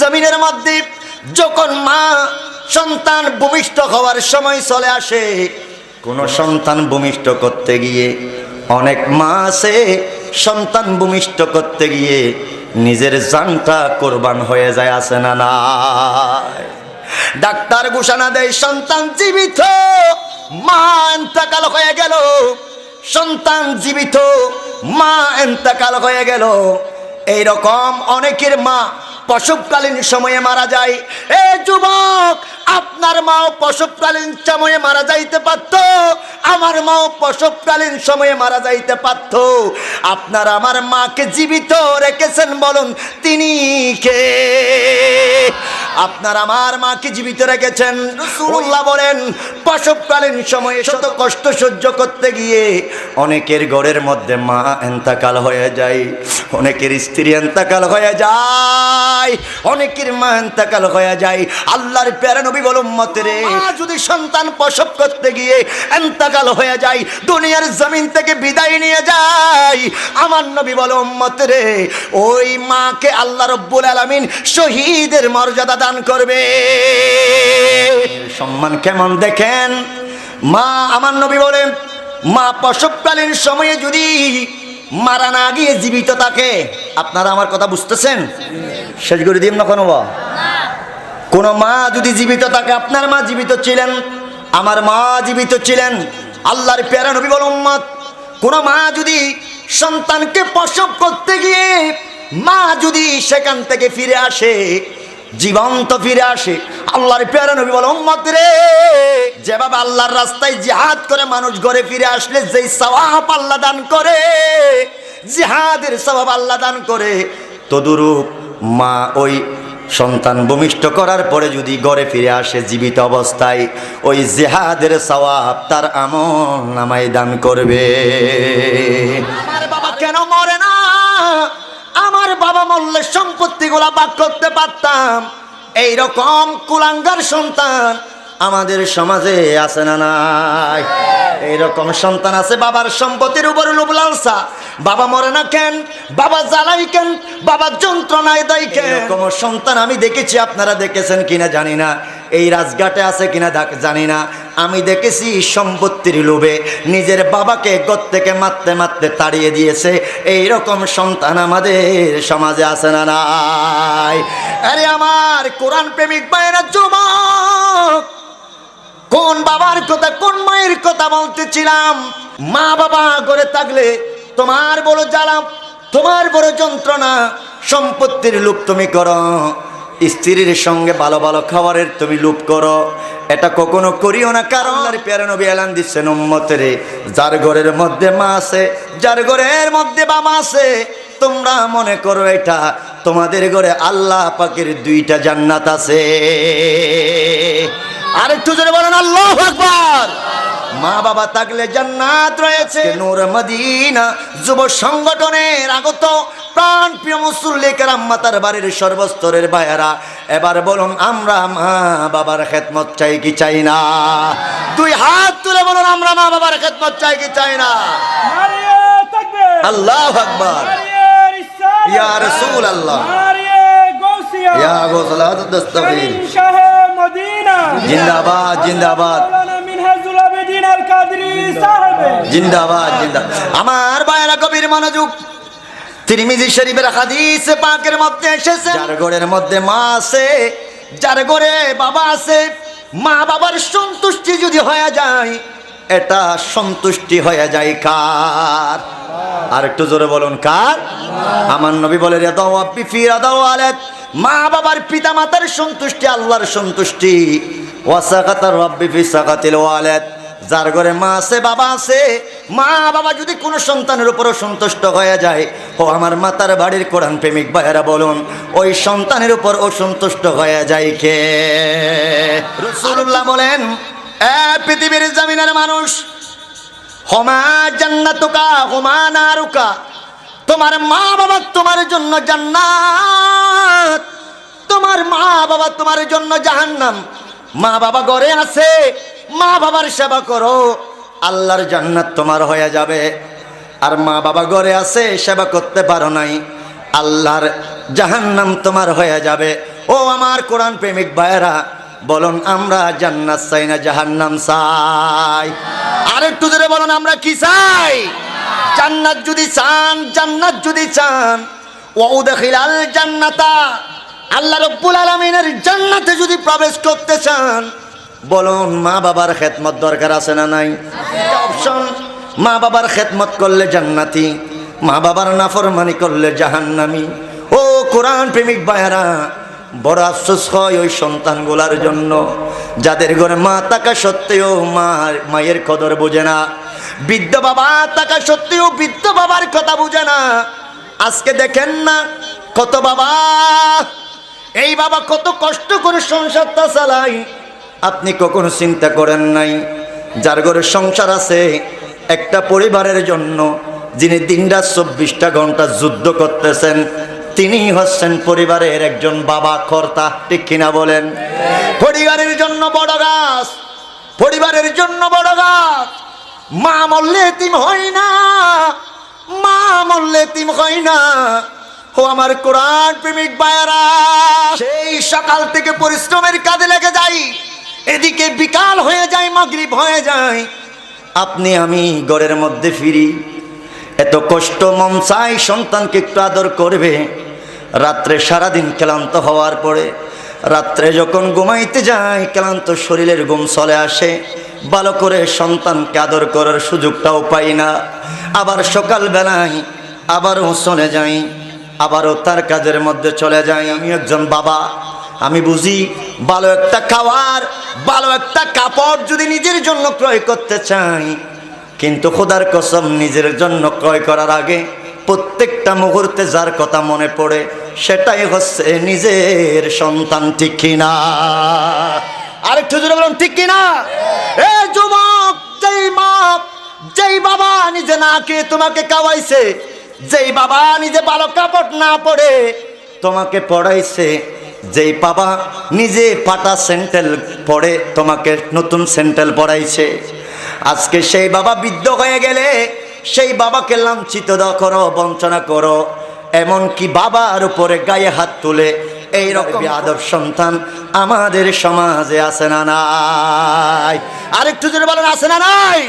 জমিনের মধ্যে যখন মা সন্তান ভূমিষ্ঠ হওয়ার সময় চলে আসে, কোন সন্তান ভূমিষ্ঠ করতে গিয়ে, অনেক মা আছে, সন্তান ভূমিষ্ঠ করতে গিয়ে নিজের জানটা কোরবান হয়ে যায় আসে না নাই? ডাক্তার ঘোষণা দেয়, সন্তান জীবিত, মা এন্তকাল হয়ে গেল। সন্তান জীবিত, মা এন্তকাল হয়ে গেল। এইরকম অনেকের মা প্রসবকালীন সময়ে মারা যায়। এ যুবক, আপনার মাও প্রসবকালীন সময়ে মারা যাইতে পারত। আমার মাও প্রসবকালীন সময়ে মারা যাইতে পারত। আপনার আমার মাকে জীবিত রেখেছেন বলুন, তিনি কে? আপনার আমার মাকে জীবিত রেখেছেন। রসুল্লাহ বলেন প্রসবকালীন সময়ে শত কষ্ট সহ্য করতে গিয়ে অনেকের ঘরের মধ্যে মা এন্তাকাল হয়ে যায় অনেকের স্ত্রী এন্তাকাল হয়ে যায় অনেকের মা এন্তাকাল হয়ে যায়। আল্লাহর প্যারা নবী বল রে যদি সন্তান প্রসব করতে গিয়ে এন্তাকাল হয়ে যায় দুনিয়ার জমিন থেকে বিদায় নিয়ে যায় আমার নবী বল রে ওই মাকে আল্লাহ রব্বুল আলামিন শহীদের মর্যাদা দান করবে। সম্মান কেমন দেখেন? মা, আমার নবী বলেন, মা প্রসবকালীন সময়ে যদি মারা না গিয়ে জীবিত থাকে, আপনারা আমার কথা বুঝতেছেন? শেষ করে দিন না কোনো কোন মা যদি জীবিত থাকে, আপনার মা জীবিত ছিলেন, আমার মা জীবিত ছিলেন, আল্লাহর প্যারা নবী বল উম্মত, কোন মা যদি সন্তানকে প্রসব করতে গিয়ে মা যদি সেখান থেকে ফিরে আসে জীবন্ত ফিরে আসে। আল্লাহর প্যারা নবী বল, উম্মত রে! যেভাবে আল্লাহর রাস্তায় জিহাদ করে মানুষ ঘরে ফিরে আসলে যেই সওয়াব আল্লাহ দান করে, জিহাদের সওয়াব আল্লাহ দান করে, তদুরূপ মা ওই সন্তান ভূমিষ্ঠ করার পরে যদি ঘরে ফিরে আসে জীবিত অবস্থায়, ওই জেহাদের সওয়াব তার আমল নামাই দান করবে। গুলা সম্পত্তিগুলা বাক করতে পারতাম। এইরকম কুলাঙ্গার সন্তান আমাদের সমাজে আছে না নাই? এইরকম সন্তান আছে, বাবার সম্পত্তির উপর লালসা। বাবা মরে না কেন? বাবা জ্বালাই কেন? বাবা যন্ত্রণায় দেয় কেন? সন্তান আমি দেখেছি, আপনারা দেখেছেন কিনা জানি না। এই রাজঘাটে আছে কিনা জানি না। আমি দেখেছি সম্পত্তির লোভে নিজের বাবাকে গত থেকে মারতে মারতে তাড়িয়ে দিয়েছে। এই রকম সন্তান আমাদের সমাজে আছে না নাই। আরে আমার কোরআন প্রেমিক বাইরা যুবক! কোন বাবার কথা, কোন মায়ের কথা বলতেছিলাম? মা বাবা করে থাকলে তোমার বড় জ্বালা, তোমার বড় যন্ত্রণা, সম্পত্তির লোভ তুমি করো। স্ত্রীর সঙ্গে ভালো ভালো খাবারের তুমি লুপ করো। এটা কখনো করিও না, কারণ প্যারে নবী এলান দিচ্ছেন উম্মতের। যার ঘরের মধ্যে মা আছে, যার ঘরের মধ্যে বাবা আছে, তোমরা মনে করো এটা তোমাদের ঘরে আল্লাহ পাকের দুইটা জান্নাত আছে। আর একটু জোরে বলেন, আল্লাহ মা বাবা থাকলে জান্নাত রয়েছে। নূর মদিনা যুব সংগঠনের আগত প্রাণ প্রিয় মুসল্লিকের আম্মাতার বাড়ির সর্বস্তরের ভাইয়ারা এবার বলুন আমরা মা বাবার খেদমত চাই কি চাই না? দুই হাত তুলে বলুন আমরা মা বাবার খেদমত চাই কি চাই না? আল্লাহ আকবার। ইয়া রাসূল আল্লাহ ইয়া জিন্দাবাদ জিন্দাবাদ। জিন্দাবাদ জিন্দাবাদ আমার বায়রা কবির মনোযোগ। তিরমিজি শরীফের হাদিস পাকের মধ্যে এসেছে। যার ঘরের মধ্যে মা আছে যার ঘরে বাবা আছে মা বাবার সন্তুষ্টি যদি হয়ে যায় এটা সন্তুষ্টি হয়ে যায় কার? আর একটু জোরে বলুন কার? আমার নবী বলে রে দাও ফিরা দাও আলেত মা বাবার পিতা মাতার সন্তুষ্টি আল্লাহর সন্তুষ্টি। ওয়াসাকাতার রব্বি ফি সাকাতিল ওয়ালাদ। যার ঘরে মা আছে, বাবা আছে। মা, বাবা যদি কোনো সন্তানের উপরও সন্তুষ্ট হয়ে যায়, ও আমার মাতার বাড়ির কোরআন প্রেমিক ভাইয়েরা বলুন, ওই সন্তানের উপর ও সন্তুষ্ট হয়ে যায় কে? রসুল্লাহ বলেন পৃথিবীর জামিনের মানুষ, হোমা জান্নাতুকা, হোমা নারুকা। তোমার মা বাবা তোমার জন্য জান্নাত। তোমার মা বাবা তোমার জন্য জাহান্নাম। মা বাবা ঘরে আছে, মা বাবার সেবা করো, আল্লাহর জান্নাত তোমার হয়ে যাবে। আর মা বাবা ঘরে আছে, সেবা করতে পারো নাই, আল্লাহর জাহান্নাম তোমার হয়ে যাবে। ও আমার কোরআন প্রেমিক ভাইয়েরা, বলুন আমরা জান্নাত চাই না জাহান্নাম চাই? আর একটু ধরে বলুন, আমরা কি চাই? জান্নাত যদি চান, জান্নাত যদি চান ওউদখিলাল জান্নাতা। আল্লাহ রব্বুল আলামিনের জান্নাতে যদি প্রবেশ করতে চান, বলুন, মা বাবার খেদমত দরকার আছে না নাই? অপশন মা বাবার খেদমত করলে জান্নাতি, মা বাবার নাফরমানি করলে জাহান্নামি। ও কোরআন প্রেমিক ভাইয়ারা, বড় আফসোস হয় ওই সন্তানগুলার জন্য, যাদের ঘরে মা থাকা সত্ত্বেও মা মায়ের কদর বোঝে না। বৃদ্ধ বাবা থাকা সত্ত্বেও বৃদ্ধ বাবার কথা বুঝে না। আজকে দেখেন না, কত বাবা এই বাবা কত কষ্ট করে সংসারটা চালাই আপনি কখনো চিন্তা করেন নাই, যার ঘরে সংসার আছে, একটা পরিবারের জন্য যিনি দিনটা চব্বিশটা ঘণ্টা যুদ্ধ করতেছেন তিনি হচ্ছেন পরিবারের একজন বাবা কর্তা, ঠিক কিনা বলেন? পরিবারের জন্য বড় গাছ, পরিবারের জন্য বড় গাছ, মা মরলে তিম হয় না, মা মরলে তিম হয় না। ও আমার কোরআন প্রেমিক বায়ারা সেই সকাল থেকে পরিশ্রমের কাজে লেগে যাই। এদিকে বিকাল হয়ে যায়, মাগরিব হয়ে যায়। আপনি আমি ঘরের মধ্যে ফিরি। এত কষ্ট মন চাই সন্তানকে একটু আদর করবে। রাত্রে সারাদিন ক্লান্ত হওয়ার পরে, রাত্রে যখন ঘুমাইতে যায় ক্লান্ত শরীরের ঘুম চলে আসে। ভালো করে সন্তানকে আদর করার সুযোগটাও পাই না। আবার সকালবেলায় আবারও চলে যাই। আবারও তার কাজের মধ্যে চলে যাই। আমি একজন বাবা। আমি বুঝি ভালো একটা খাওয়ার, ভালো একটা কাপড় যদি নিজের জন্য ক্রয় করতে চাই। কিন্তু খোদার কসম, নিজের জন্য ক্রয় করার আগে প্রত্যেকটা মুহূর্তে যার কথা মনে পড়ে, সেটাই হচ্ছে নিজের সন্তান, ঠিক কিনা আরেকটু জোরে বলুন, ঠিক কিনা এ যুবক, যেই মা যেই বাবা নিজে না কে তোমাকে কাওয়াইছে যেই বাবা নিজে ভালো কাপড় না পরে তোমাকে পড়াইছে যেই বাবা নিজে পাটা সেন্টেল পরে তোমাকে নতুন সেন্টেল পড়াইছে আজকে সেই বাবা বৃদ্ধ হয়ে গেলে সেই বাবাকে লাঞ্ছিত দ- করো বঞ্চনা করো। এমনকি বাবার উপরে গায়ে হাত তুলে এই রকম আদর সন্তান আমাদের সমাজে আছে না নাই? আরেকটু জোরে বলেন আছে না নাই?